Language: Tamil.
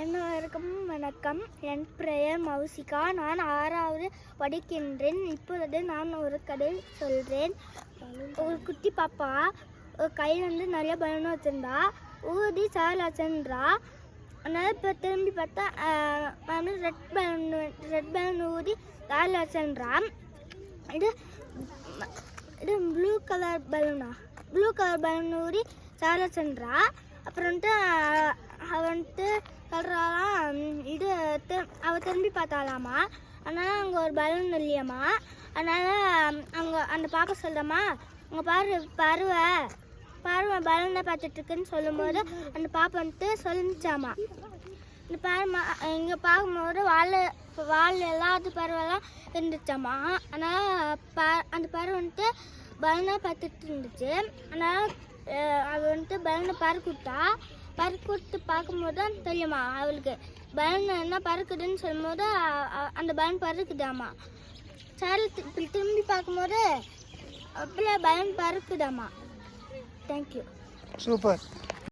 அனைவருக்கும் வணக்கம். என் பெயர் மௌசிகா. நான் ஆறாவது படிக்கின்றேன். இப்பொழுது நான் ஒரு கதை சொல்கிறேன் ஒரு குட்டி பாப்பா ஒரு கையில் வந்து நிறைய பலூன் வச்சுருந்தா ஊதி சார் வச்சிருந்தா அதனால் இப்போ திரும்பி பார்த்தா வந்து ரெட் பலூன் ரெட் பலூன் ஊதி சார் வச்சிருந்தா. இது இது ப்ளூ கலர் பலூனா ப்ளூ கலர் பலூன் ஊதி சார் வச்சிருந்தா. அப்புறம் வந்துட்டு அவள் அவ வந்துட்டு சொல்கிறாளாம் இது தி- அவ திரும்பி பார்த்தாலாமா அதனால் அங்கே ஒரு பலன் இல்லையாம்மா. அதனால் அங்கே அந்த பாப்பா சொல்கிறம்மா அங்கே பாரு பருவ பருவ பலனை பார்த்துட்டு இருக்குன்னு சொல்லும்போது அந்த பாப்பா வந்துட்டு சொல்லிச்சாமா. இந்த பாருமா இங்கே பார்க்கும்போது வால் வால் எல்லாத்து பருவெல்லாம் இருந்துச்சாமா? அதனால் ப அந்த பருவ வந்துட்டு பலூனை பார்த்துட்டு இருந்துச்சு. ஆனால் அவள் வந்துட்டு பலூனை பறக்குட்டா பறக்குட்டு பார்க்கும்போது தான் தெரியுமா அவளுக்கு. பலன் என்ன பறக்குதுன்னு சொல்லும்போது அந்த பலன் பறக்குதாமா. சார் இப்படி திரும்பி பார்க்கும்போது அப்படியே பயன் பறக்குதாமா. Thank you super